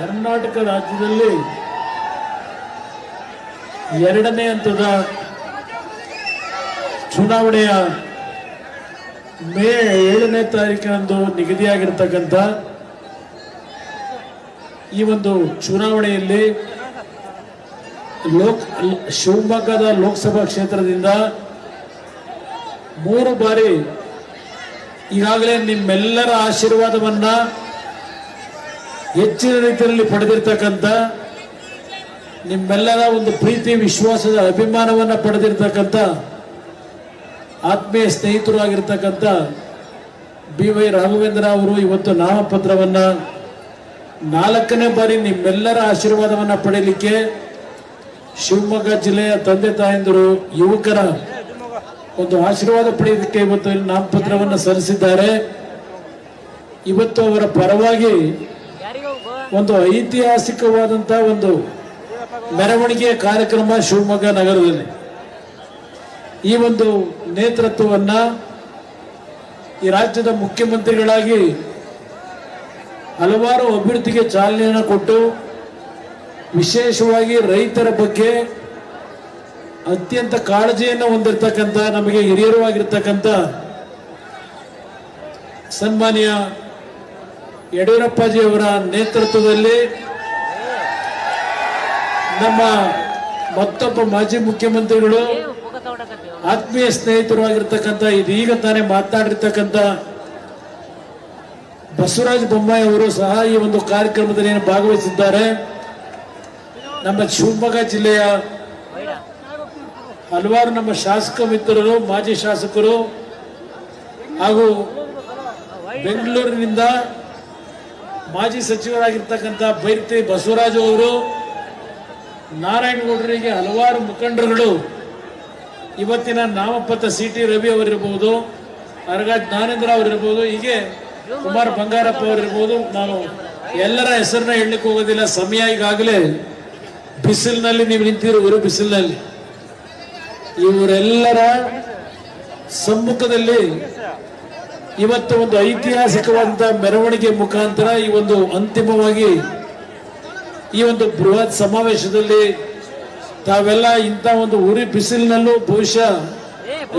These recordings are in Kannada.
ಕರ್ನಾಟಕ ರಾಜ್ಯದಲ್ಲಿ ಎರಡನೇ ಹಂತದ ಚುನಾವಣೆಯ ಮೇ ಏಳನೇ ತಾರೀಕಿನಂದು ನಿಗದಿಯಾಗಿರ್ತಕ್ಕಂಥ ಈ ಒಂದು ಚುನಾವಣೆಯಲ್ಲಿ ಲೋಕ್ ಶಿವಮೊಗ್ಗದ ಲೋಕಸಭಾ ಕ್ಷೇತ್ರದಿಂದ ಮೂರು ಬಾರಿ ಈಗಾಗಲೇ ನಿಮ್ಮೆಲ್ಲರ ಆಶೀರ್ವಾದವನ್ನ ಹೆಚ್ಚಿನ ರೀತಿಯಲ್ಲಿ ಪಡೆದಿರ್ತಕ್ಕಂಥ ನಿಮ್ಮೆಲ್ಲರ ಒಂದು ಪ್ರೀತಿ, ವಿಶ್ವಾಸದ ಅಭಿಮಾನವನ್ನ ಪಡೆದಿರ್ತಕ್ಕಂಥ ಆತ್ಮೀಯ ಸ್ನೇಹಿತರು ಆಗಿರ್ತಕ್ಕಂಥ ಬಿ ವೈ ರಾಘವೇಂದ್ರ ಅವರು ಇವತ್ತು ನಾಮಪತ್ರವನ್ನ ನಾಲ್ಕನೇ ಬಾರಿ ನಿಮ್ಮೆಲ್ಲರ ಆಶೀರ್ವಾದವನ್ನ ಪಡೆಯಲಿಕ್ಕೆ ಶಿವಮೊಗ್ಗ ಜಿಲ್ಲೆಯ ತಂದೆ ತಾಯಂದಿರು, ಯುವಕರ ಒಂದು ಆಶೀರ್ವಾದ ಪಡೆಯೋದಕ್ಕೆ ಇವತ್ತು ನಾಮಪತ್ರವನ್ನು ಸಲ್ಲಿಸಿದ್ದಾರೆ. ಇವತ್ತು ಅವರ ಪರವಾಗಿ ಒಂದು ಐತಿಹಾಸಿಕವಾದಂತಹ ಒಂದು ಮೆರವಣಿಗೆಯ ಕಾರ್ಯಕ್ರಮ ಶಿವಮೊಗ್ಗ ನಗರದಲ್ಲಿ. ಈ ಒಂದು ನೇತೃತ್ವವನ್ನ ಈ ರಾಜ್ಯದ ಮುಖ್ಯಮಂತ್ರಿಗಳಾಗಿ ಹಲವಾರು ಅಭಿವೃದ್ಧಿಗೆ ಚಾಲನೆಯನ್ನು ಕೊಟ್ಟು, ವಿಶೇಷವಾಗಿ ರೈತರ ಬಗ್ಗೆ ಅತ್ಯಂತ ಕಾಳಜಿಯನ್ನು ಹೊಂದಿರತಕ್ಕಂಥ ನಮಗೆ ಹಿರಿಯರು ಆಗಿರ್ತಕ್ಕಂಥ ಸನ್ಮಾನ್ಯ ಯಡಿಯೂರಪ್ಪಾಜಿಯವರ ನೇತೃತ್ವದಲ್ಲಿ ನಮ್ಮ ಮತ್ತೊಬ್ಬ ಮಾಜಿ ಮುಖ್ಯಮಂತ್ರಿಗಳು ಆತ್ಮೀಯ ಸ್ನೇಹಿತರು ಆಗಿರ್ತಕ್ಕಂಥ, ಇದೀಗ ತಾನೇ ಮಾತನಾಡಿರ್ತಕ್ಕಂಥ ಬಸವರಾಜ ಬೊಮ್ಮಾಯಿ ಅವರು ಸಹ ಈ ಒಂದು ಕಾರ್ಯಕ್ರಮದಲ್ಲಿ ಭಾಗವಹಿಸಿದ್ದಾರೆ. ನಮ್ಮ ಶಿವಮೊಗ್ಗ ಜಿಲ್ಲೆಯ ಹಲವಾರು ನಮ್ಮ ಶಾಸಕ ಮಿತ್ರರು, ಮಾಜಿ ಶಾಸಕರು ಹಾಗೂ ಬೆಂಗಳೂರಿನಿಂದ ಮಾಜಿ ಸಚಿವರಾಗಿರ್ತಕ್ಕಂಥ ಬೈರ್ತಿ ಬಸವರಾಜು ಅವರು ನಾರಾಯಣಗೌಡರಿಗೆ ಹಲವಾರು ಮುಖಂಡರುಗಳು ಇವತ್ತಿನ ನಾಮಪತ್ರ ಸಿ ಟಿ ರವಿ ಅವರಿರ್ಬೋದು ಅರಗ ಜ್ಞಾನೇಂದ್ರ ಅವರಿರ್ಬೋದು, ಹೀಗೆ ಕುಮಾರ್ ಬಂಗಾರಪ್ಪ ಅವರಿರ್ಬೋದು. ನಾನು ಎಲ್ಲರ ಹೆಸರನ್ನ ಹೇಳಲಿಕ್ಕೆ ಹೋಗೋದಿಲ್ಲ. ಸಮಯ ಈಗಾಗಲೇ ಬಿಸಿಲಿನಲ್ಲಿ ನೀವು ನಿಂತಿರುವರು ಬಿಸಿಲಿನಲ್ಲಿ. ಇವರೆಲ್ಲರ ಸಮ್ಮುಖದಲ್ಲಿ ಇವತ್ತು ಒಂದು ಐತಿಹಾಸಿಕವಾದಂತಹ ಮೆರವಣಿಗೆ ಮುಖಾಂತರ ಈ ಒಂದು ಅಂತಿಮವಾಗಿ ಈ ಒಂದು ಬೃಹತ್ ಸಮಾವೇಶದಲ್ಲಿ ತಾವೆಲ್ಲ ಇಂಥ ಒಂದು ಉರಿ ಬಿಸಿಲಿನಲ್ಲೂ ಬಹುಶಃ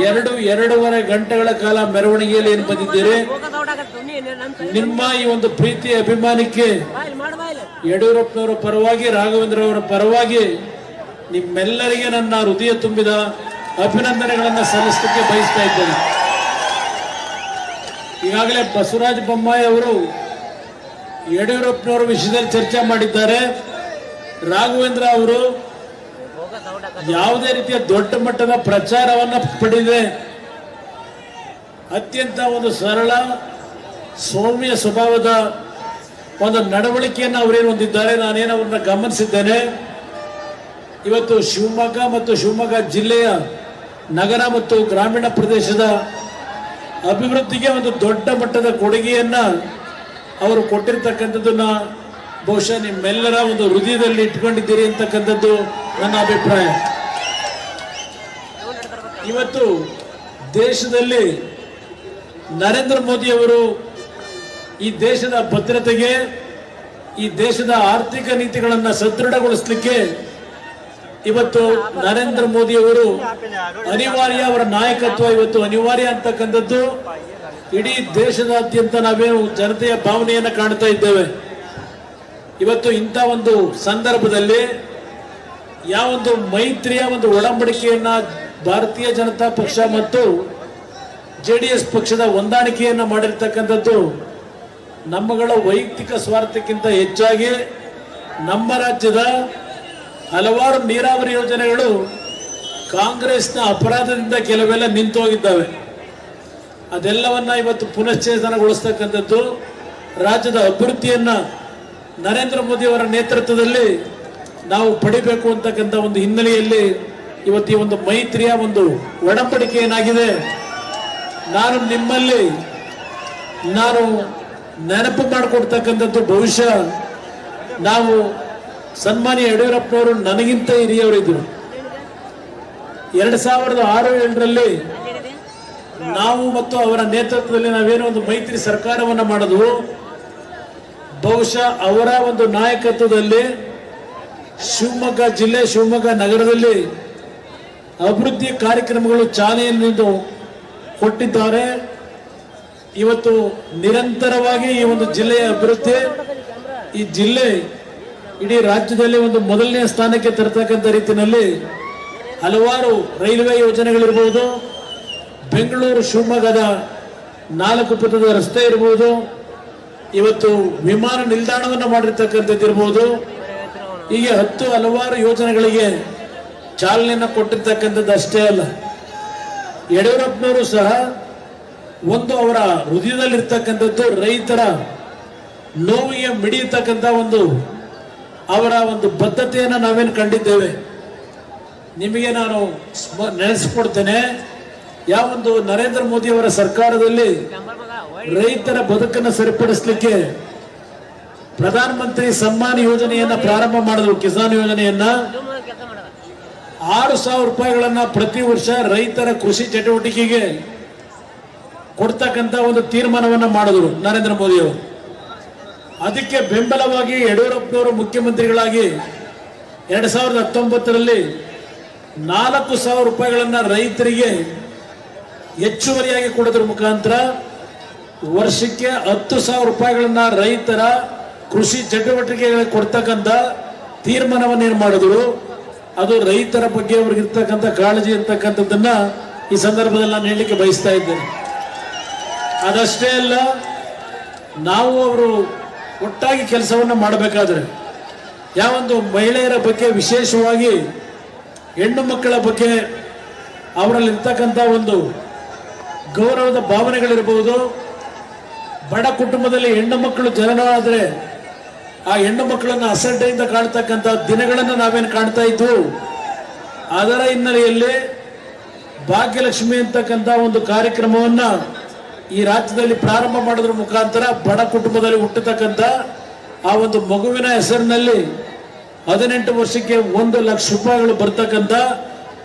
ಎರಡು, ಎರಡೂವರೆ ಗಂಟೆಗಳ ಕಾಲ ಮೆರವಣಿಗೆಯಲ್ಲಿ ಏನು ಬಂದಿದ್ದೀರಿ? ನಿಮ್ಮ ಈ ಒಂದು ಪ್ರೀತಿ ಅಭಿಮಾನಕ್ಕೆ ಯಡಿಯೂರಪ್ಪನವರ ಪರವಾಗಿ ರಾಘವೇಂದ್ರ ಅವರ ಪರವಾಗಿ ನಿಮ್ಮೆಲ್ಲರಿಗೆ ನನ್ನ ಹೃದಯ ತುಂಬಿದ ಅಭಿನಂದನೆಗಳನ್ನು ಸಲ್ಲಿಸಲಿಕ್ಕೆ ಬಯಸ್ತಾ ಇದ್ದೇನೆ. ಈಗಾಗಲೇ ಬಸವರಾಜ ಬೊಮ್ಮಾಯಿ ಅವರು ಯಡಿಯೂರಪ್ಪನವರ ವಿಷಯದಲ್ಲಿ ಚರ್ಚೆ ಮಾಡಿದ್ದಾರೆ. ರಾಘವೇಂದ್ರ ಅವರು ಯಾವುದೇ ರೀತಿಯ ದೊಡ್ಡ ಮಟ್ಟದ ಪ್ರಚಾರವನ್ನ ಪಡೆದಿದೆ. ಅತ್ಯಂತ ಒಂದು ಸರಳ, ಸೌಮ್ಯ ಸ್ವಭಾವದ ಒಂದು ನಡವಳಿಕೆಯನ್ನು ಅವರೇನು ಹೊಂದಿದ್ದಾರೆ, ನಾನೇನು ಅವ್ರನ್ನ ಗಮನಿಸಿದ್ದೇನೆ. ಇವತ್ತು ಶಿವಮೊಗ್ಗ ಮತ್ತು ಶಿವಮೊಗ್ಗ ಜಿಲ್ಲೆಯ ನಗರ ಮತ್ತು ಗ್ರಾಮೀಣ ಪ್ರದೇಶದ ಅಭಿವೃದ್ಧಿಗೆ ಒಂದು ದೊಡ್ಡ ಮಟ್ಟದ ಕೊಡುಗೆಯನ್ನ ಅವರು ಕೊಟ್ಟಿರ್ತಕ್ಕಂಥದ್ದನ್ನ ಬಹುಶಃ ನಿಮ್ಮೆಲ್ಲರ ಒಂದು ಹೃದಯದಲ್ಲಿ ಇಟ್ಕೊಂಡಿದ್ದೀರಿ ಅಂತಕ್ಕಂಥದ್ದು ನನ್ನ ಅಭಿಪ್ರಾಯ. ಇವತ್ತು ದೇಶದಲ್ಲಿ ನರೇಂದ್ರ ಮೋದಿ ಅವರು ಈ ದೇಶದ ಭದ್ರತೆಗೆ, ಈ ದೇಶದ ಆರ್ಥಿಕ ನೀತಿಗಳನ್ನು ಸದೃಢಗೊಳಿಸಲಿಕ್ಕೆ ಇವತ್ತು ನರೇಂದ್ರ ಮೋದಿ ಅವರು ಅನಿವಾರ್ಯ ಅವರ ನಾಯಕತ್ವ ಇವತ್ತು ಅನಿವಾರ್ಯ ಅಂತಕ್ಕಂಥದ್ದು. ಇಡೀ ದೇಶದಾದ್ಯಂತ ನಾವೇನು ಜನತೆಯ ಭಾವನೆಯನ್ನು ಕಾಣ್ತಾ ಇದ್ದೇವೆ. ಇವತ್ತು ಇಂಥ ಒಂದು ಸಂದರ್ಭದಲ್ಲಿ ಯಾವ ಒಂದು ಮೈತ್ರಿಯ ಒಂದು ಒಡಂಬಡಿಕೆಯನ್ನ ಭಾರತೀಯ ಜನತಾ ಪಕ್ಷ ಮತ್ತು ಜೆ ಡಿ ಎಸ್ ಪಕ್ಷದ ಹೊಂದಾಣಿಕೆಯನ್ನು ಮಾಡಿರ್ತಕ್ಕಂಥದ್ದು ನಮ್ಮಗಳ ವೈಯಕ್ತಿಕ ಸ್ವಾರ್ಥಕ್ಕಿಂತ ಹೆಚ್ಚಾಗಿ ನಮ್ಮ ರಾಜ್ಯದ ಹಲವಾರು ನೀರಾವರಿ ಯೋಜನೆಗಳು ಕಾಂಗ್ರೆಸ್ನ ಅಪರಾಧದಿಂದ ಕೆಲವೆಲ್ಲ ನಿಂತು ಹೋಗಿದ್ದಾವೆ ಅದೆಲ್ಲವನ್ನ ಇವತ್ತು ಪುನಶ್ಚೇತನಗೊಳಿಸ್ತಕ್ಕಂಥದ್ದು ರಾಜ್ಯದ ಅಭಿವೃದ್ಧಿಯನ್ನ ನರೇಂದ್ರ ಮೋದಿ ಅವರ ನೇತೃತ್ವದಲ್ಲಿ ನಾವು ಪಡಿಬೇಕು ಅಂತಕ್ಕಂಥ ಒಂದು ಹಿನ್ನೆಲೆಯಲ್ಲಿ ಇವತ್ತು ಈ ಒಂದು ಮೈತ್ರಿಯ ಒಂದು ಒಡಂಬಡಿಕೆ ಏನಾಗಿದೆ ನಾನು ನಿಮ್ಮಲ್ಲಿ ನಾನು ನೆನಪು ಮಾಡಿಕೊಡ್ತಕ್ಕಂಥದ್ದು ಬಹುಶಃ ನಾವು ಸನ್ಮಾನ್ಯ ಯಡಿಯೂರಪ್ಪನವರು ನನಗಿಂತ ಹಿರಿಯವರಿದ್ದರು. ಎರಡು ಸಾವಿರದ ಆರು, ಏಳರಲ್ಲಿ ನಾವು ಮತ್ತು ಅವರ ನೇತೃತ್ವದಲ್ಲಿ ನಾವೇನೋ ಒಂದು ಮೈತ್ರಿ ಸರ್ಕಾರವನ್ನು ಮಾಡಿದ್ವು ಬಹುಶಃ ಅವರ ಒಂದು ನಾಯಕತ್ವದಲ್ಲಿ ಶಿವಮೊಗ್ಗ ಜಿಲ್ಲೆ, ಶಿವಮೊಗ್ಗ ನಗರದಲ್ಲಿ ಅಭಿವೃದ್ಧಿ ಕಾರ್ಯಕ್ರಮಗಳು ಚಾಲನೆಯನ್ನು ಕೊಟ್ಟಿದ್ದಾರೆ. ಇವತ್ತು ನಿರಂತರವಾಗಿ ಈ ಒಂದು ಜಿಲ್ಲೆಯ ಅಭಿವೃದ್ಧಿ, ಈ ಜಿಲ್ಲೆ ಇಡೀ ರಾಜ್ಯದಲ್ಲಿ ಒಂದು ಮೊದಲನೇ ಸ್ಥಾನಕ್ಕೆ ತರತಕ್ಕಂಥ ರೀತಿಯಲ್ಲಿ ಹಲವಾರು ರೈಲ್ವೆ ಯೋಜನೆಗಳಿರ್ಬೋದು, ಬೆಂಗಳೂರು ಶಿವಮೊಗ್ಗದ ನಾಲ್ಕು ಪುಟದ ರಸ್ತೆ ಇರ್ಬೋದು, ಇವತ್ತು ವಿಮಾನ ನಿಲ್ದಾಣವನ್ನು ಮಾಡಿರ್ತಕ್ಕಂಥದ್ದು ಇರ್ಬೋದು. ಹೀಗೆ ಹತ್ತು ಹಲವಾರು ಯೋಜನೆಗಳಿಗೆ ಚಾಲನೆಯನ್ನು ಕೊಟ್ಟಿರ್ತಕ್ಕಂಥದ್ದು ಅಷ್ಟೇ ಅಲ್ಲ. ಯಡಿಯೂರಪ್ಪನವರು ಸಹ ಒಂದು ಅವರ ಹೃದಯದಲ್ಲಿರ್ತಕ್ಕಂಥದ್ದು ರೈತರ ನೋವಿಗೆ ಮಿಡಿಯತಕ್ಕಂಥ ಒಂದು ಅವರ ಒಂದು ಬದ್ಧತೆಯನ್ನು ನಾವೇನು ಕಂಡಿದ್ದೇವೆ? ನಿಮಗೆ ನಾನು ನೆನೆಸಿಕೊಡ್ತೇನೆ. ಯಾವ ಯಾವೊಂದು ನರೇಂದ್ರ ಮೋದಿ ಅವರ ಸರ್ಕಾರದಲ್ಲಿ ರೈತರ ಬದುಕನ್ನು ಸರಿಪಡಿಸಲಿಕ್ಕೆ ಪ್ರಧಾನಮಂತ್ರಿ ಸಮ್ಮಾನ್ ಯೋಜನೆಯನ್ನ ಪ್ರಾರಂಭ ಮಾಡಿದ್ರು, ಕಿಸಾನ್ ಯೋಜನೆಯನ್ನ. ಆರು ಸಾವಿರ ರೂಪಾಯಿಗಳನ್ನ ಪ್ರತಿ ವರ್ಷ ರೈತರ ಕೃಷಿ ಚಟುವಟಿಕೆಗೆ ಕೊಡ್ತಕ್ಕಂತ ಒಂದು ತೀರ್ಮಾನವನ್ನ ಮಾಡಿದ್ರು ನರೇಂದ್ರ ಮೋದಿ ಅವರು. ಅದಕ್ಕೆ ಬೆಂಬಲವಾಗಿ ಯಡಿಯೂರಪ್ಪನವರು ಮುಖ್ಯಮಂತ್ರಿಗಳಾಗಿ ಎರಡ್ ಸಾವಿರದ ಹತ್ತೊಂಬತ್ತರಲ್ಲಿ ನಾಲ್ಕು ಸಾವಿರ ರೂಪಾಯಿಗಳನ್ನ ರೈತರಿಗೆ ಹೆಚ್ಚುವರಿಯಾಗಿ ಕೊಡೋದ್ರ ಮುಖಾಂತರ ವರ್ಷಕ್ಕೆ ಹತ್ತು ಸಾವಿರ ರೂಪಾಯಿಗಳನ್ನ ರೈತರ ಕೃಷಿ ಚಟುವಟಿಕೆಗಳಿಗೆ ಕೊಡ್ತಕ್ಕಂಥ ತೀರ್ಮಾನವನ್ನು ಏನ್ ಮಾಡಿದ್ರು? ಅದು ರೈತರ ಬಗ್ಗೆ ಅವ್ರಿಗಿರ್ತಕ್ಕಂಥ ಕಾಳಜಿ ಇರ್ತಕ್ಕಂಥದ್ದನ್ನ ಈ ಸಂದರ್ಭದಲ್ಲಿ ನಾನು ಹೇಳಲಿಕ್ಕೆ ಬಯಸ್ತಾ ಇದ್ದೇನೆ. ಅದಷ್ಟೇ ಅಲ್ಲ, ನಾವು ಅವರು ಒಟ್ಟಾಗಿ ಕೆಲಸವನ್ನು ಮಾಡಬೇಕಾದ್ರೆ ಯಾವೊಂದು ಮಹಿಳೆಯರ ಬಗ್ಗೆ ವಿಶೇಷವಾಗಿ ಹೆಣ್ಣು ಮಕ್ಕಳ ಬಗ್ಗೆ ಅವರಲ್ಲಿ ಇರ್ತಕ್ಕಂಥ ಒಂದು ಗೌರವದ ಭಾವನೆಗಳಿರ್ಬೋದು. ಬಡ ಕುಟುಂಬದಲ್ಲಿ ಹೆಣ್ಣು ಮಕ್ಕಳು ಆದರೆ ಆ ಹೆಣ್ಣು ಮಕ್ಕಳನ್ನು ಅಸಡ್ಡೆಯಿಂದ ಕಾಣ್ತಕ್ಕಂಥ ದಿನಗಳನ್ನು ನಾವೇನು ಕಾಣ್ತಾ ಇದ್ವು? ಅದರ ಹಿನ್ನೆಲೆಯಲ್ಲಿ ಭಾಗ್ಯಲಕ್ಷ್ಮಿ ಅಂತಕ್ಕಂಥ ಒಂದು ಕಾರ್ಯಕ್ರಮವನ್ನ ಈ ರಾಜ್ಯದಲ್ಲಿ ಪ್ರಾರಂಭ ಮಾಡೋದ್ರ ಮುಖಾಂತರ ಬಡ ಕುಟುಂಬದಲ್ಲಿ ಹುಟ್ಟತಕ್ಕಂಥ ಆ ಒಂದು ಮಗುವಿನ ಹೆಸರಿನಲ್ಲಿ ಹದಿನೆಂಟು ವರ್ಷಕ್ಕೆ ಒಂದು ಲಕ್ಷ ರೂಪಾಯಿಗಳು ಬರ್ತಕ್ಕಂಥ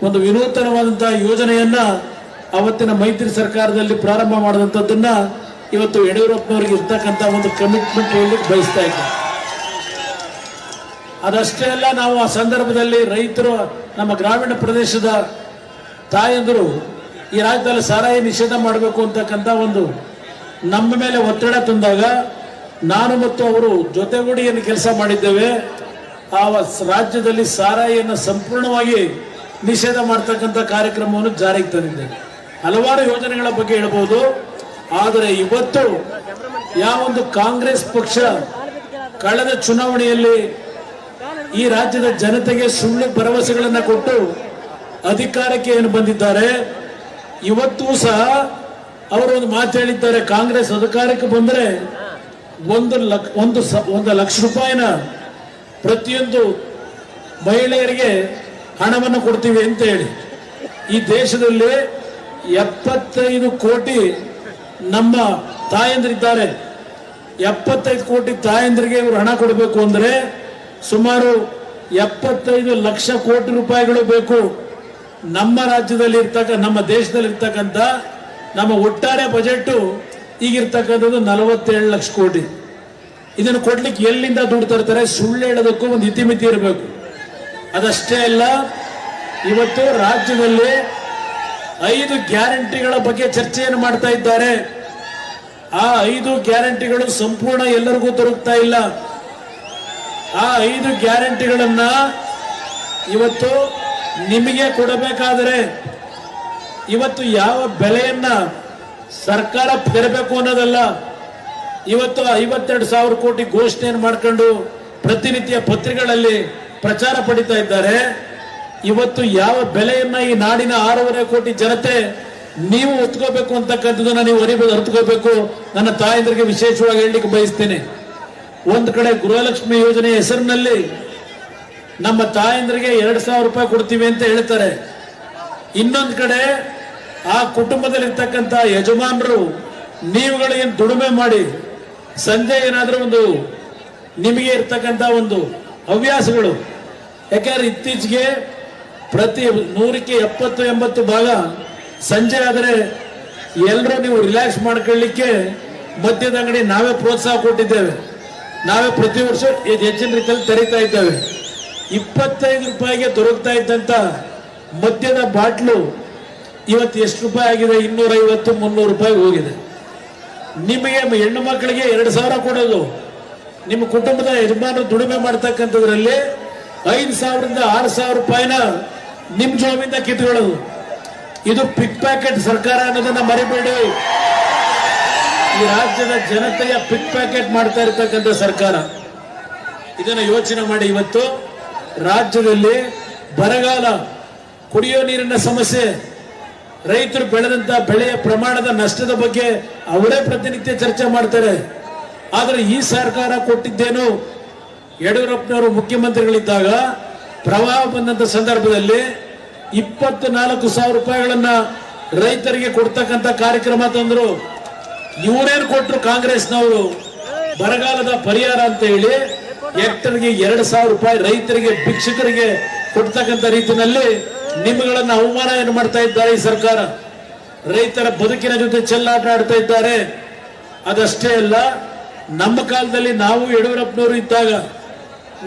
ಒಂದು ವಿನೂತನವಾದಂತಹ ಯೋಜನೆಯನ್ನ ಅವತ್ತಿನ ಮೈತ್ರಿ ಸರ್ಕಾರದಲ್ಲಿ ಪ್ರಾರಂಭ ಮಾಡಿದಂಥದ್ದನ್ನ ಇವತ್ತು ಯಡಿಯೂರಪ್ಪನವರಿಗೆ ಇರ್ತಕ್ಕಂಥ ಒಂದು ಕಮಿಟ್ಮೆಂಟ್ ಹೇಳಲಿಕ್ಕೆ ಬಯಸ್ತಾ ಇದ್ದಾರೆ ಅದಷ್ಟೇ ಅಲ್ಲ, ನಾವು ಆ ಸಂದರ್ಭದಲ್ಲಿ ರೈತರು ನಮ್ಮ ಗ್ರಾಮೀಣ ಪ್ರದೇಶದ ತಾಯಂದರು ಈ ರಾಜ್ಯದಲ್ಲಿ ಸಾರಾಯಿ ನಿಷೇಧ ಮಾಡಬೇಕು ಅಂತಕ್ಕಂಥ ಒಂದು ನಮ್ಮ ಮೇಲೆ ಒತ್ತಡ ತಂದಾಗ ನಾನು ಮತ್ತು ಅವರು ಜೊತೆಗೂಡಿ ಏನು ಕೆಲಸ ಮಾಡಿದ್ದೇವೆ, ಆ ರಾಜ್ಯದಲ್ಲಿ ಸಾರಾಯಿಯನ್ನು ಸಂಪೂರ್ಣವಾಗಿ ನಿಷೇಧ ಮಾಡ್ತಕ್ಕಂಥ ಕಾರ್ಯಕ್ರಮವನ್ನು ಜಾರಿಗೆ ತಂದಿದ್ದೇವೆ ಹಲವಾರು ಯೋಜನೆಗಳ ಬಗ್ಗೆ ಹೇಳ್ಬೋದು, ಆದರೆ ಇವತ್ತು ಯಾವ ಒಂದು ಕಾಂಗ್ರೆಸ್ ಪಕ್ಷ ಕಳೆದ ಚುನಾವಣೆಯಲ್ಲಿ ಈ ರಾಜ್ಯದ ಜನತೆಗೆ ಸುಳ್ಳು ಭರವಸೆಗಳನ್ನು ಕೊಟ್ಟು ಅಧಿಕಾರಕ್ಕೆ ಏನು ಬಂದಿದ್ದಾರೆ ಇವತ್ತೂ ಸಹ ಅವರು ಒಂದು ಮಾತು ಹೇಳಿದ್ದಾರೆ, ಕಾಂಗ್ರೆಸ್ ಅಧಿಕಾರಕ್ಕೆ ಬಂದರೆ ಒಂದು ಲಕ್ಷ ಒಂದು ಒಂದು ಲಕ್ಷ ರೂಪಾಯಿನ ಪ್ರತಿಯೊಂದು ಮಹಿಳೆಯರಿಗೆ ಹಣವನ್ನು ಕೊಡ್ತೀವಿ ಅಂತ ಹೇಳಿ. ಈ ದೇಶದಲ್ಲಿ ಎಪ್ಪತ್ತೈದು ಕೋಟಿ ನಮ್ಮ ತಾಯಂದಿರಿದ್ದಾರೆ. ಎಪ್ಪತ್ತೈದು ಕೋಟಿ ತಾಯಂದ್ರಿಗೆ ಇವರು ಹಣ ಕೊಡಬೇಕು ಅಂದ್ರೆ ಸುಮಾರು ಎಪ್ಪತ್ತೈದು ಲಕ್ಷ ಕೋಟಿ ರೂಪಾಯಿಗಳು ಬೇಕು. ನಮ್ಮ ರಾಜ್ಯದಲ್ಲಿ ಇರ್ತಕ್ಕ ನಮ್ಮ ದೇಶದಲ್ಲಿ ಇರ್ತಕ್ಕಂಥ ನಮ್ಮ ಒಟ್ಟಾರೆ ಬಜೆಟ್ ಈಗಿರ್ತಕ್ಕಂಥದ್ದು ನಲವತ್ತೇಳು ಲಕ್ಷ ಕೋಟಿ. ಇದನ್ನು ಕೊಡ್ಲಿಕ್ಕೆ ಎಲ್ಲಿಂದ ದುಡ್ಡು ತರ್ತಾರೆ? ಸುಳ್ಳು ಹೇಳೋದಕ್ಕೂ ಒಂದು ಇತಿಮಿತಿ ಇರಬೇಕು. ಅದಷ್ಟೇ ಅಲ್ಲ, ಇವತ್ತು ರಾಜ್ಯದಲ್ಲಿ ಐದು ಗ್ಯಾರಂಟಿಗಳ ಬಗ್ಗೆ ಚರ್ಚೆಯನ್ನು ಮಾಡ್ತಾ ಇದ್ದಾರೆ. ಆ ಐದು ಗ್ಯಾರಂಟಿಗಳು ಸಂಪೂರ್ಣ ಎಲ್ಲರಿಗೂ ದೊರಕ್ತಾ ಇಲ್ಲ. ಆ ಐದು ಗ್ಯಾರಂಟಿಗಳನ್ನ ಇವತ್ತು ನಿಮಗೆ ಕೊಡಬೇಕಾದರೆ ಇವತ್ತು ಯಾವ ಬೆಲೆಯನ್ನ ಸರ್ಕಾರ ತೆರಬೇಕು ಅನ್ನೋದಲ್ಲ, ಇವತ್ತು ಐವತ್ತೆರಡು ಸಾವಿರ ಕೋಟಿ ಘೋಷಣೆಯನ್ನು ಮಾಡ್ಕೊಂಡು ಪ್ರತಿನಿತ್ಯ ಪತ್ರಿಕೆಗಳಲ್ಲಿ ಪ್ರಚಾರ ಪಡಿತಾ ಇದ್ದಾರೆ. ಇವತ್ತು ಯಾವ ಬೆಲೆಯನ್ನ ಈ ನಾಡಿನ ಆರೂವರೆ ಕೋಟಿ ಜನತೆ ನೀವು ಒತ್ಕೋಬೇಕು ಅಂತಕ್ಕಂಥದ್ದನ್ನ ನೀವು ಅರಿಬೋದು ಹೊತ್ಕೋಬೇಕು ನನ್ನ ತಾಯಂದ್ರಿಗೆ ವಿಶೇಷವಾಗಿ ಹೇಳಲಿಕ್ಕೆ ಬಯಸ್ತೇನೆ. ಒಂದು ಕಡೆ ಗೃಹಲಕ್ಷ್ಮಿ ಯೋಜನೆ ಹೆಸರಿನಲ್ಲಿ ನಮ್ಮ ತಾಯಂದ್ರಿಗೆ ಎರಡು ಸಾವಿರ ರೂಪಾಯಿ ಕೊಡ್ತೀವಿ ಅಂತ ಹೇಳ್ತಾರೆ. ಇನ್ನೊಂದು ಕಡೆ ಆ ಕುಟುಂಬದಲ್ಲಿರ್ತಕ್ಕಂಥ ಯಜಮಾನರು ನೀವುಗಳೇನು ದುಡಿಮೆ ಮಾಡಿ, ಸಂಜೆ ಏನಾದರೂ ಒಂದು ನಿಮಗೆ ಇರ್ತಕ್ಕಂಥ ಒಂದು ಹವ್ಯಾಸಗಳು. ಯಾಕಂದ್ರೆ ಇತ್ತೀಚೆಗೆ ಪ್ರತಿ ನೂರಕ್ಕೆ ಎಪ್ಪತ್ತು, ಎಂಬತ್ತು ಭಾಗ ಸಂಜೆ ಆದರೆ ಎಲ್ಲರೂ ನೀವು ರಿಲ್ಯಾಕ್ಸ್ ಮಾಡ್ಕೊಳ್ಳಿಕ್ಕೆ ಮದ್ಯದ ಅಂಗಡಿ ನಾವೇ ಪ್ರೋತ್ಸಾಹ ಕೊಟ್ಟಿದ್ದೇವೆ. ನಾವೇ ಪ್ರತಿ ವರ್ಷ ಹೆಚ್ಚಿನ ರೀತಿಯಲ್ಲಿ ತೆರೀತಾ ಇದ್ದೇವೆ. ಇಪ್ಪತ್ತೈದು ರೂಪಾಯಿಗೆ ದೊರಕ್ತಾ ಇದ್ದಂತ ಮದ್ಯದ ಬಾಟ್ಲು ಇವತ್ತು ಎಷ್ಟು ರೂಪಾಯಿ ಆಗಿದೆ? ಇನ್ನೂರೈವತ್ತು, ಮುನ್ನೂರು ರೂಪಾಯಿ ಹೋಗಿದೆ. ನಿಮಗೆ ಹೆಣ್ಣು ಮಕ್ಕಳಿಗೆ ಎರಡು ಸಾವಿರ ಕೊಡೋದು. ನಿಮ್ಮ ಕುಟುಂಬದ ಯಜಮಾನರು ದುಡಿಮೆ ಮಾಡ್ತಕ್ಕಂಥದ್ರಲ್ಲಿ ಐದು ಸಾವಿರದಿಂದ ಆರು ಸಾವಿರ ರೂಪಾಯಿನ ನಿಮ್ ಜೋಬಿಂದ ಕಿತ್ಕೊಳ್ಳೋದು. ಇದು ಪಿಕ್ ಪ್ಯಾಕೆಟ್ ಸರ್ಕಾರ ಅನ್ನೋದನ್ನ ಮರಿಬೇಡಿ. ಈ ರಾಜ್ಯದ ಜನತೆಯ ಪಿಕ್ ಪ್ಯಾಕೆಟ್ ಮಾಡ್ತಾ ಇರ್ತಕ್ಕಂಥ ಸರ್ಕಾರ. ಇದನ್ನ ಯೋಚನೆ ಮಾಡಿ ಇವತ್ತು. ರಾಜ್ಯದಲ್ಲಿ ಬರಗಾಲ ಕುಡಿಯೋ ನೀರಿನ ಸಮಸ್ಯೆ, ರೈತರು ಬೆಳೆದಂತ ಬೆಳೆಯ ಪ್ರಮಾಣದ ನಷ್ಟದ ಬಗ್ಗೆ ಅವರೇ ಪ್ರತಿನಿತ್ಯ ಚರ್ಚೆ ಮಾಡ್ತಾರೆ. ಆದರೆ ಈ ಸರ್ಕಾರ ಕೊಟ್ಟಿದ್ದೇನು? ಯಡಿಯೂರಪ್ಪನವರು ಮುಖ್ಯಮಂತ್ರಿಗಳಿದ್ದಾಗ ಪ್ರವಾಹ ಬಂದಂತ ಸಂದರ್ಭದಲ್ಲಿ ಇಪ್ಪತ್ತು ನಾಲ್ಕು ಸಾವಿರ ರೂಪಾಯಿಗಳನ್ನ ರೈತರಿಗೆ ಕೊಡ್ತಕ್ಕಂಥ ಕಾರ್ಯಕ್ರಮ ತಂದ್ರು. ಇವರೇನು ಕೊಟ್ಟರು ಕಾಂಗ್ರೆಸ್ನವರು? ಬರಗಾಲದ ಪರಿಹಾರ ಅಂತ ಹೇಳಿ ಹೆಕ್ಟರ್ಗೆ ಎರಡು ಸಾವಿರ ರೂಪಾಯಿ ರೈತರಿಗೆ, ಭಿಕ್ಷಕರಿಗೆ ಕೊಡ್ತಕ್ಕಂತ ರೀತಿಯಲ್ಲಿ ನಿಮ್ಮಗಳನ್ನ ಅವಮಾನ ಏನು ಮಾಡ್ತಾ ಇದ್ದಾರೆ ಈ ಸರ್ಕಾರ? ರೈತರ ಬದುಕಿನ ಜೊತೆ ಚೆಲ್ಲಾಟ ಆಡ್ತಾ ಇದ್ದಾರೆ. ಅದಷ್ಟೇ ಅಲ್ಲ, ನಮ್ಮ ಕಾಲದಲ್ಲಿ ನಾವು ಯಡಿಯೂರಪ್ಪನವರು ಇದ್ದಾಗ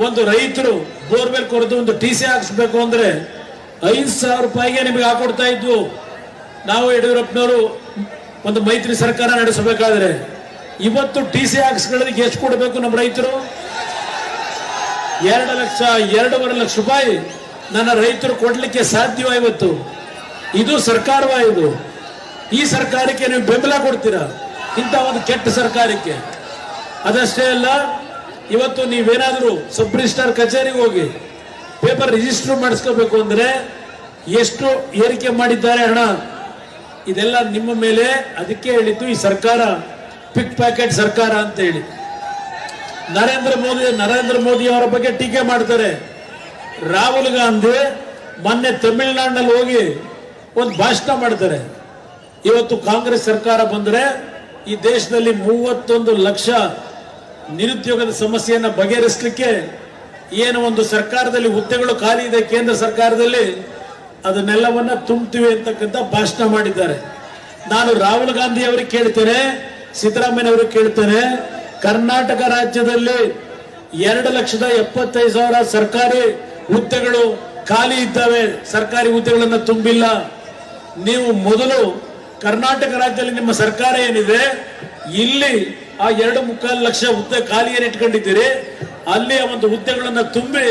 ಒಂದು ರೈತರು ಬೋರ್ವೆಲ್ ಕೊರೆದು ಒಂದು ಟಿ ಸಿ ಹಾಕಿಸ್ಬೇಕು ಅಂದ್ರೆ ಐದು ಸಾವಿರ ರೂಪಾಯಿಗೆ ನಿಮಗೆ ಹಾಕೊಡ್ತಾ ಇದ್ವು. ನಾವು ಯಡಿಯೂರಪ್ಪನವರು ಒಂದು ಮೈತ್ರಿ ಸರ್ಕಾರ ನಡೆಸಬೇಕಾದ್ರೆ ಇವತ್ತು ಟಿ ಸಿ ಹಾಕ್ಸ್ಕೊಳ್ಳೋದಕ್ಕೆ ಎಷ್ಟು ಕೊಡಬೇಕು ನಮ್ಮ ರೈತರು? ಎರಡು ಲಕ್ಷ, ಎರಡೂವರೆ ಲಕ್ಷ ರೂಪಾಯಿ ನನ್ನ ರೈತರು ಕೊಡ್ಲಿಕ್ಕೆ ಸಾಧ್ಯವ ಇವತ್ತು? ಇದು ಸರ್ಕಾರವ ಇದು? ಈ ಸರ್ಕಾರಕ್ಕೆ ನೀವು ಬೆಂಬಲ ಕೊಡ್ತೀರಾ? ಇಂಥ ಒಂದು ಕೆಟ್ಟ ಸರ್ಕಾರಕ್ಕೆ? ಅದಷ್ಟೇ ಅಲ್ಲ, ಇವತ್ತು ನೀವೇನಾದರೂ ಸಬ್ ರಿಜಿಸ್ಟ್ರಾರ್ ಕಚೇರಿಗೆ ಹೋಗಿ ಪೇಪರ್ ರಿಜಿಸ್ಟರ್ ಮಾಡಿಸ್ಕೋಬೇಕು ಅಂದ್ರೆ ಎಷ್ಟು ಏರಿಕೆ ಮಾಡಿದ್ದಾರೆ ಹಣ ಇದೆಲ್ಲ ನಿಮ್ಮ ಮೇಲೆ ಅದಕ್ಕೆ ಹೇಳಿದ್ದು ಈ ಸರ್ಕಾರ, ಪಿಕ್ ಪ್ಯಾಕೆಟ್ ಸರ್ಕಾರ ಅಂತ ಹೇಳಿ. ನರೇಂದ್ರ ಮೋದಿ ನರೇಂದ್ರ ಮೋದಿ ಅವರ ಬಗ್ಗೆ ಟೀಕೆ ಮಾಡ್ತಾರೆ. ರಾಹುಲ್ ಗಾಂಧಿ ಮೊನ್ನೆ ತಮಿಳುನಾಡಿನಲ್ಲಿ ಹೋಗಿ ಒಂದು ಭಾಷಣ ಮಾಡ್ತಾರೆ. ಇವತ್ತು ಕಾಂಗ್ರೆಸ್ ಸರ್ಕಾರ ಬಂದರೆ ಈ ದೇಶದಲ್ಲಿ ಮೂವತ್ತೊಂದು ಲಕ್ಷ ನಿರುದ್ಯೋಗದ ಸಮಸ್ಯೆಯನ್ನು ಬಗೆಹರಿಸಲಿಕ್ಕೆ ಏನು ಒಂದು ಸರ್ಕಾರದಲ್ಲಿ ಹುದ್ದೆಗಳು ಖಾಲಿ ಇದೆ, ಕೇಂದ್ರ ಸರ್ಕಾರದಲ್ಲಿ ಅದನ್ನೆಲ್ಲವನ್ನ ತುಂಬ್ತೀವಿ ಅಂತಕ್ಕಂಥ ಭಾಷಣ ಮಾಡಿದ್ದಾರೆ. ನಾನು ರಾಹುಲ್ ಗಾಂಧಿ ಅವರಿಗೆ ಕೇಳ್ತೇನೆ, ಸಿದ್ದರಾಮಯ್ಯ ಅವರಿಗೆ ಕೇಳ್ತೇನೆ ಕರ್ನಾಟಕ ರಾಜ್ಯದಲ್ಲಿ ಎರಡು ಲಕ್ಷದ ಎಪ್ಪತ್ತೈದು ಸಾವಿರ ಸರ್ಕಾರಿ ಹುದ್ದೆಗಳು ಖಾಲಿ ಇದ್ದಾವೆ. ಸರ್ಕಾರಿ ಹುದ್ದೆಗಳನ್ನ ತುಂಬಿಲ್ಲ. ನೀವು ಮೊದಲು ಕರ್ನಾಟಕ ರಾಜ್ಯದಲ್ಲಿ ನಿಮ್ಮ ಸರ್ಕಾರ ಏನಿದೆ, ಇಲ್ಲಿ ಆ ಎರಡು ಮುಕ್ಕಾಲು ಲಕ್ಷ ಹುದ್ದೆ ಖಾಲಿಯನ್ನು ಇಟ್ಕೊಂಡಿದ್ದೀರಿ? ಅಲ್ಲಿಯ ಒಂದು ಹುದ್ದೆಗಳನ್ನ ತುಂಬಿ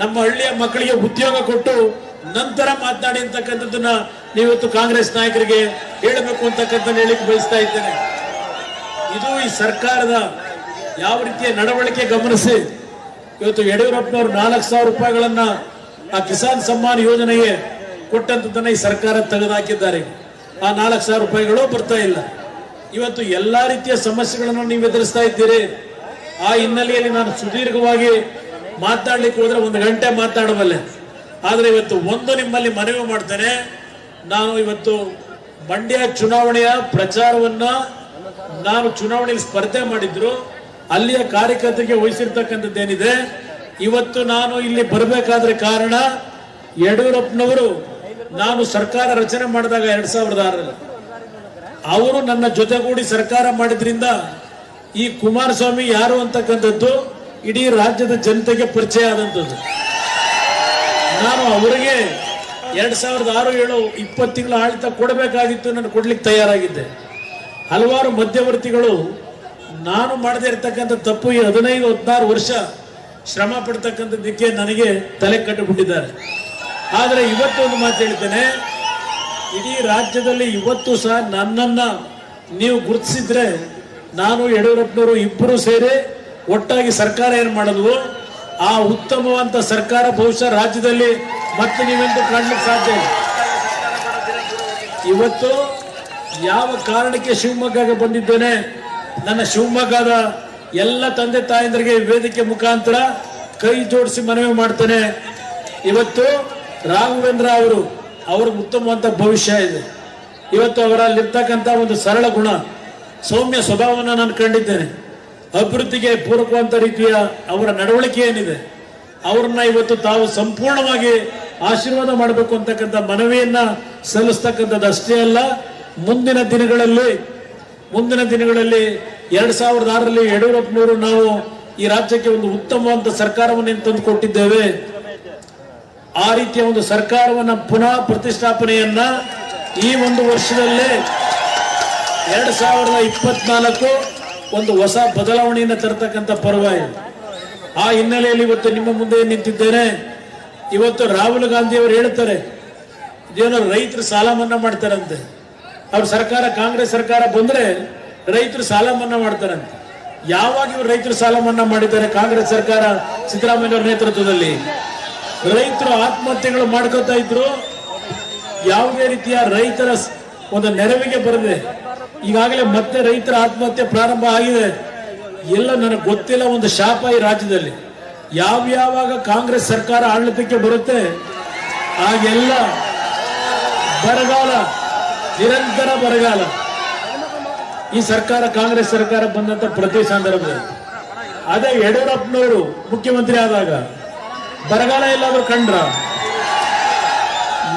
ನಮ್ಮ ಹಳ್ಳಿಯ ಮಕ್ಕಳಿಗೆ ಉದ್ಯೋಗ ಕೊಟ್ಟು ನಂತರ ಮಾತನಾಡಿ ಅಂತಕ್ಕಂಥದ್ದನ್ನ ನೀವತ್ತು ಕಾಂಗ್ರೆಸ್ ನಾಯಕರಿಗೆ ಹೇಳಬೇಕು ಅಂತಕ್ಕಂಥ ಹೇಳಿಕ್ಕೆ ಬಯಸ್ತಾ ಇದ್ದೇನೆ. ಇದು ಈ ಸರ್ಕಾರದ ಯಾವ ರೀತಿಯ ನಡವಳಿಕೆ ಗಮನಿಸಿ? ಇವತ್ತು ಯಡಿಯೂರಪ್ಪನವರು ನಾಲ್ಕು ಸಾವಿರ ರೂಪಾಯಿಗಳನ್ನ ಆ ಕಿಸಾನ್ ಸಮ್ಮಾನ್ ಯೋಜನೆಗೆ ಕೊಟ್ಟಂತದನ್ನ ಈ ಸರ್ಕಾರ ತೆಗೆದುಹಾಕಿದ್ದಾರೆ. ಆ ನಾಲ್ಕು ಸಾವಿರ ರೂಪಾಯಿಗಳು ಬರ್ತಾ ಇಲ್ಲ. ಇವತ್ತು ಎಲ್ಲಾ ರೀತಿಯ ಸಮಸ್ಯೆಗಳನ್ನು ನೀವು ಎದುರಿಸ್ತಾ ಇದ್ದೀರಿ. ಆ ಹಿನ್ನೆಲೆಯಲ್ಲಿ ನಾನು ಸುದೀರ್ಘವಾಗಿ ಮಾತಾಡ್ಲಿಕ್ಕೆ ಹೋದ್ರೆ ಒಂದು ಗಂಟೆ ಮಾತಾಡಬಲ್ಲೆ ಆದ್ರೆ ಇವತ್ತು ಒಂದು ನಿಮ್ಮಲ್ಲಿ ಮನವಿ ಮಾಡ್ತೇನೆ. ನಾನು ಇವತ್ತು ಮಂಡ್ಯ ಚುನಾವಣೆಯ ಪ್ರಚಾರವನ್ನ ನಾನು ಚುನಾವಣೆಯಲ್ಲಿ ಸ್ಪರ್ಧೆ ಮಾಡಿದ್ರು. ಅಲ್ಲಿಯ ಕಾರ್ಯಕರ್ತರಿಗೆ ವಹಿಸಿರ್ತಕ್ಕಂಥದ್ದೇನಿದೆ, ಇವತ್ತು ನಾನು ಇಲ್ಲಿ ಬರಬೇಕಾದ್ರೆ ಕಾರಣ ಯಡಿಯೂರಪ್ಪನವರು ನಾನು ಸರ್ಕಾರ ರಚನೆ ಮಾಡಿದಾಗ ಎರಡ್ ಸಾವಿರದ ಆರರಲ್ಲಿ. ಅವರು ನನ್ನ ಜೊತೆಗೂಡಿ ಸರ್ಕಾರ ಮಾಡಿದ್ರಿಂದ ಈ ಕುಮಾರಸ್ವಾಮಿ ಯಾರು ಅಂತಕ್ಕಂಥದ್ದು ಇಡೀ ರಾಜ್ಯದ ಜನತೆಗೆ ಪರಿಚಯ ಆದಂಥದ್ದು. ನಾನು ಅವರಿಗೆ ಎರಡ್ ಸಾವಿರದ ಆರು, ಏಳು, ಇಪ್ಪತ್ತು ತಿಂಗಳ ಆಡಳಿತ ಕೊಡಬೇಕಾಗಿತ್ತು ನಾನು ಕೊಡ್ಲಿಕ್ಕೆ ತಯಾರಾಗಿದ್ದೆ. ಹಲವಾರು ಮಧ್ಯವರ್ತಿಗಳು ನಾನು ಮಾಡದೇ ಇರ್ತಕ್ಕಂಥ ತಪ್ಪು ಈ ಹದಿನೈದು, ಹದಿನಾರು ವರ್ಷ ಶ್ರಮ ಪಡ್ತಕ್ಕಂಥದ್ದಕ್ಕೆ ನನಗೆ ತಲೆ ಕಟ್ಟಿಬಿಟ್ಟಿದ್ದಾರೆ. ಆದರೆ ಇವತ್ತು ಒಂದು ಮಾತು ಹೇಳ್ತೇನೆ. ಇಡೀ ರಾಜ್ಯದಲ್ಲಿ ಇವತ್ತು ಸಹ ನನ್ನನ್ನ ನೀವು ಗುರುತಿಸಿದ್ರೆ ನಾನು ಯಡಿಯೂರಪ್ಪನವರು ಇಬ್ಬರು ಸೇರಿ ಒಟ್ಟಾಗಿ ಸರ್ಕಾರ ಏನು ಮಾಡಿದ್ವು? ಆ ಉತ್ತಮವಂತ ಸರ್ಕಾರ ಬಹುಶಃ ರಾಜ್ಯದಲ್ಲಿ ಮತ್ತೆ ನೀವೆಂದು ಕಾಣಲಿಕ್ಕೆ ಸಾಧ್ಯ ಇಲ್ಲ. ಇವತ್ತು ಯಾವ ಕಾರಣಕ್ಕೆ ಶಿವಮೊಗ್ಗಗೆ ಬಂದಿದ್ದೇನೆ? ನನ್ನ ಶಿವಮೊಗ್ಗದ ಎಲ್ಲ ತಂದೆ ತಾಯಂದರಿಗೆ ವೇದಿಕೆ ಮುಖಾಂತರ ಕೈ ಜೋಡಿಸಿ ಮನವಿ ಮಾಡ್ತೇನೆ. ಇವತ್ತು ರಾಘವೇಂದ್ರ ಅವರು ಅವ್ರಿಗೆ ಉತ್ತಮವಂತ ಭವಿಷ್ಯ ಇದೆ. ಇವತ್ತು ಅವರಲ್ಲಿರ್ತಕ್ಕಂಥ ಒಂದು ಸರಳ ಗುಣ, ಸೌಮ್ಯ ಸ್ವಭಾವವನ್ನು ನಾನು ಕಂಡಿದ್ದೇನೆ. ಅಭಿವೃದ್ಧಿಗೆ ಪೂರಕವಂತ ರೀತಿಯ ಅವರ ನಡವಳಿಕೆ ಏನಿದೆ, ಅವ್ರನ್ನ ಇವತ್ತು ತಾವು ಸಂಪೂರ್ಣವಾಗಿ ಆಶೀರ್ವಾದ ಮಾಡಬೇಕು ಅಂತಕ್ಕಂಥ ಮನವಿಯನ್ನ ಸಲ್ಲಿಸ್ತಕ್ಕಂಥದ್ದು ಅಷ್ಟೇ ಅಲ್ಲ, ಮುಂದಿನ ದಿನಗಳಲ್ಲಿ ಮುಂದಿನ ದಿನಗಳಲ್ಲಿ ಎರಡ್ ಸಾವಿರದ ಆರರಲ್ಲಿ ಯಡಿಯೂರಪ್ಪನವರು ನಾವು ಈ ರಾಜ್ಯಕ್ಕೆ ಒಂದು ಉತ್ತಮವಾದ ಸರ್ಕಾರವನ್ನು ತಂದು ಕೊಟ್ಟಿದ್ದೇವೆ. ಆ ರೀತಿಯ ಒಂದು ಸರ್ಕಾರವನ್ನ ಪುನಃ ಪ್ರತಿಷ್ಠಾಪನೆಯನ್ನ ಈ ಒಂದು ವರ್ಷದಲ್ಲೇ ಎರಡ್ ಸಾವಿರದ ಇಪ್ಪತ್ನಾಲ್ಕು ಒಂದು ಹೊಸ ಬದಲಾವಣೆಯನ್ನು ತರತಕ್ಕಂಥ ಪರವಾಗಿ ಆ ಹಿನ್ನೆಲೆಯಲ್ಲಿ ಇವತ್ತು ನಿಮ್ಮ ಮುಂದೆ ನಿಂತಿದ್ದೇನೆ. ಇವತ್ತು ರಾಹುಲ್ ಗಾಂಧಿ ಅವರು ಹೇಳ್ತಾರೆ, ಇದೇನೋ ರೈತರು ಸಾಲ ಮನ್ನಾ ಮಾಡ್ತಾರಂತೆ. ಅವ್ರ ಸರ್ಕಾರ, ಕಾಂಗ್ರೆಸ್ ಸರ್ಕಾರ ಬಂದ್ರೆ ರೈತರು ಸಾಲ ಮನ್ನಾ ಮಾಡ್ತಾರಂತೆ. ಯಾವಾಗ ಇವ್ರು ರೈತರು ಸಾಲ ಮನ್ನಾ ಮಾಡಿದ್ದಾರೆ ಕಾಂಗ್ರೆಸ್ ಸರ್ಕಾರ ಸಿದ್ದರಾಮಯ್ಯ ನೇತೃತ್ವದಲ್ಲಿ? ರೈತರು ಆತ್ಮಹತ್ಯೆಗಳು ಮಾಡ್ಕೋತಾ ಇದ್ರು. ಯಾವುದೇ ರೀತಿಯ ರೈತರ ಒಂದು ನೆರವಿಗೆ ಬರದೆ ಈಗಾಗಲೇ ಮತ್ತೆ ರೈತರ ಆತ್ಮಹತ್ಯೆ ಪ್ರಾರಂಭ ಆಗಿದೆ. ಎಲ್ಲ ನನಗೆ ಗೊತ್ತಿಲ್ಲ ಒಂದು ಶಾಪ ಈ ರಾಜ್ಯದಲ್ಲಿ. ಯಾವ ಯಾವಾಗ ಕಾಂಗ್ರೆಸ್ ಸರ್ಕಾರ ಆಡಳಿತಕ್ಕೆ ಬರುತ್ತೆ ಆಗೆಲ್ಲ ಬರಗಾಲ ನಿರಂತರ ಬರಗಾಲ. ಈ ಸರ್ಕಾರ, ಕಾಂಗ್ರೆಸ್ ಸರ್ಕಾರ ಬಂದಂತ ಪ್ರತಿ ಸಂದರ್ಭದಲ್ಲಿ. ಅದೇ ಯಡಿಯೂರಪ್ಪನವರು ಮುಖ್ಯಮಂತ್ರಿ ಆದಾಗ, ಬರಗಾಲ ಎಲ್ಲಾದ್ರೂ ಕಂಡ್ರ?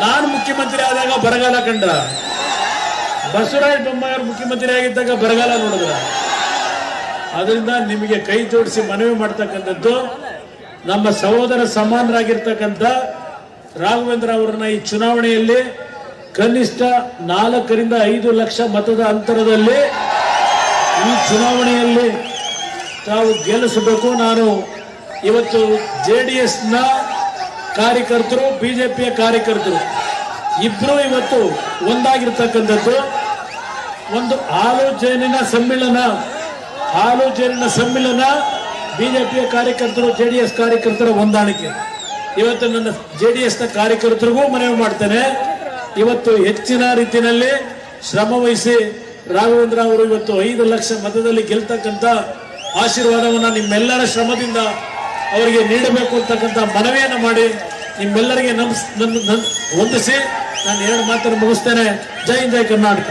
ನಾನು ಮುಖ್ಯಮಂತ್ರಿ ಆದಾಗ ಬರಗಾಲ ಕಂಡ್ರ? ಬಸವರಾಜ ಬೊಮ್ಮಾಯಿ ಮುಖ್ಯಮಂತ್ರಿ ಆಗಿದ್ದಾಗ ಬರಗಾಲ ನೋಡಿದ್ರ? ಅದರಿಂದ ನಿಮಗೆ ಕೈ ಜೋಡಿಸಿ ಮನವಿ ಮಾಡ್ತಕ್ಕಂಥದ್ದು, ನಮ್ಮ ಸಹೋದರ ಸಮಾನರಾಗಿರ್ತಕ್ಕಂಥ ರಾಘವೇಂದ್ರ ಅವರನ್ನ ಈ ಚುನಾವಣೆಯಲ್ಲಿ ಕನಿಷ್ಠ ನಾಲ್ಕರಿಂದ ಐದು ಲಕ್ಷ ಮತದ ಅಂತರದಲ್ಲಿ ಈ ಚುನಾವಣೆಯಲ್ಲಿ ತಾವು ಗೆಲ್ಲಿಸಬೇಕು. ನಾನು ಇವತ್ತು ಜೆ ಡಿ ಎಸ್ನ ಕಾರ್ಯಕರ್ತರು ಬಿಜೆಪಿಯ ಕಾರ್ಯಕರ್ತರು ಇಬ್ಬರು ಇವತ್ತು ಒಂದಾಗಿರ್ತಕ್ಕಂಥದ್ದು. ಒಂದು ಆಲೋಚನೆಯ ಸಮ್ಮಿಳನ ಆಲೋಚನೆಯ ಸಮ್ಮಿಳನ ಬಿಜೆಪಿಯ ಕಾರ್ಯಕರ್ತರು, ಜೆ ಡಿ ಎಸ್ ಕಾರ್ಯಕರ್ತರ ಹೊಂದಾಣಿಕೆ ಇವತ್ತು ನನ್ನ ಜೆ ಡಿ ಎಸ್ನ ಕಾರ್ಯಕರ್ತರಿಗೂ ಮನವಿ ಮಾಡ್ತೇನೆ. ಇವತ್ತು ಹೆಚ್ಚಿನ ರೀತಿಯಲ್ಲಿ ಶ್ರಮ ವಹಿಸಿ ರಾಘವೇಂದ್ರ ಅವರು ಇವತ್ತು ಐದು ಲಕ್ಷ ಮತದಲ್ಲಿ ಗೆಲ್ತಕ್ಕಂಥ ಆಶೀರ್ವಾದವನ್ನು ನಿಮ್ಮೆಲ್ಲರ ಶ್ರಮದಿಂದ ಅವರಿಗೆ ನೀಡಬೇಕು ಅಂತಕ್ಕಂಥ ಮನವಿಯನ್ನು ಮಾಡಿ ನಿಮ್ಮೆಲ್ಲರಿಗೆ ನಮ್ಸ್ ಹೊಂದಿಸಿ ನಾನು ಎರಡು ಮಾತನ್ನು ಮುಗಿಸ್ತೇನೆ. ಜೈ ಜೈ ಕರ್ನಾಟಕ.